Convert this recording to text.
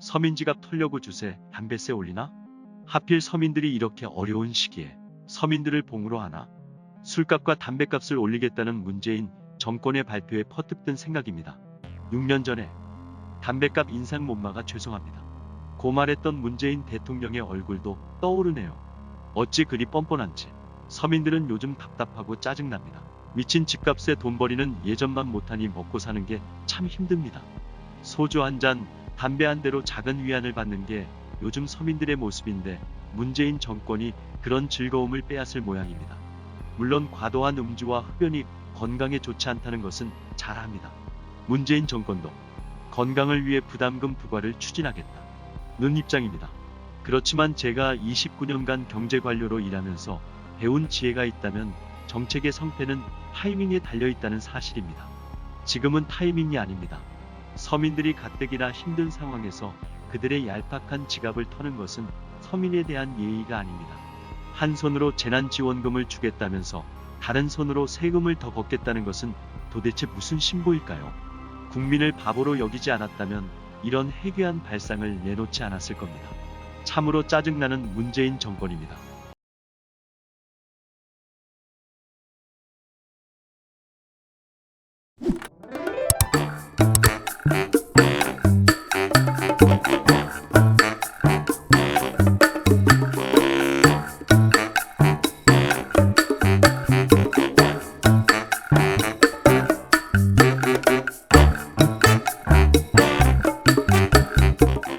서민지갑 털려고 주세 담배세 올리나? 하필 서민들이 이렇게 어려운 시기에 서민들을 봉으로 하나? 술값과 담배값을 올리겠다는 문재인 정권의 발표에 퍼뜩 든 생각입니다. 6년 전에 담배값 인상 못 막아 죄송합니다. 고말했던 문재인 대통령의 얼굴도 떠오르네요. 어찌 그리 뻔뻔한지 서민들은 요즘 답답하고 짜증납니다. 미친 집값에 돈 버리는 예전만 못하니 먹고 사는 게 참 힘듭니다. 소주 한 잔, 담배 한 대로 작은 위안을 받는 게 요즘 서민들의 모습인데 문재인 정권이 그런 즐거움을 빼앗을 모양입니다. 물론 과도한 음주와 흡연이 건강에 좋지 않다는 것은 잘 압니다. 문재인 정권도 건강을 위해 부담금 부과를 추진하겠다 는 입장입니다. 그렇지만 제가 29년간 경제관료로 일하면서 배운 지혜가 있다면 정책의 성패는 타이밍에 달려 있다는 사실입니다. 지금은 타이밍이 아닙니다. 서민들이 가뜩이나 힘든 상황에서 그들의 얄팍한 지갑을 터는 것은 서민에 대한 예의가 아닙니다. 한 손으로 재난지원금을 주겠다면서 다른 손으로 세금을 더 걷겠다는 것은 도대체 무슨 신보일까요? 국민을 바보로 여기지 않았다면 이런 해괴한 발상을 내놓지 않았을 겁니다. 참으로 짜증나는 문재인 정권입니다.